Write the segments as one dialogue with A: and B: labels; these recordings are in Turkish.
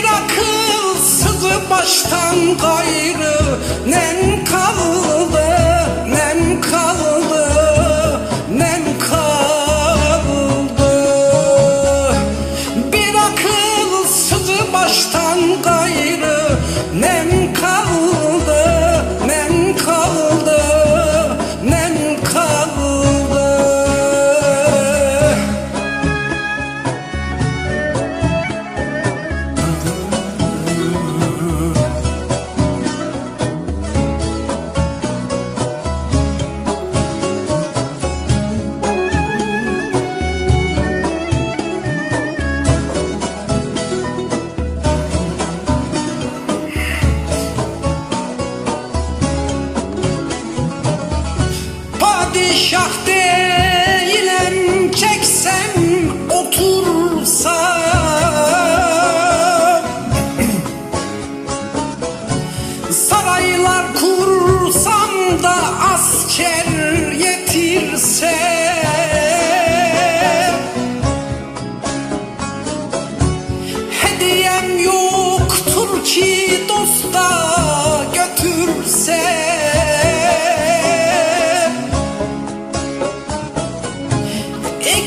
A: Bir akılsızı baştan gayrı. Nen kaldı. Padişah değilim çeksem otursam Saraylar kursam da asker yetirsem Hediyem yoktur ki dosta götürsem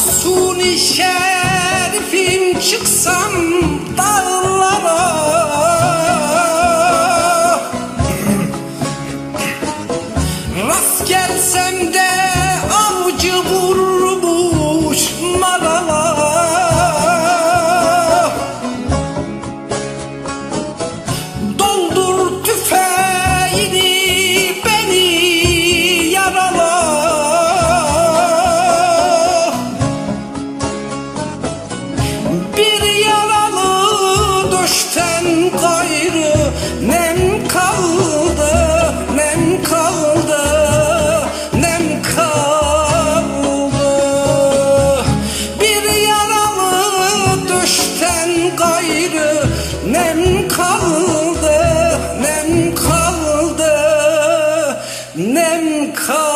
A: Mahsuni şerifim çıksam dağlara nem kaldı.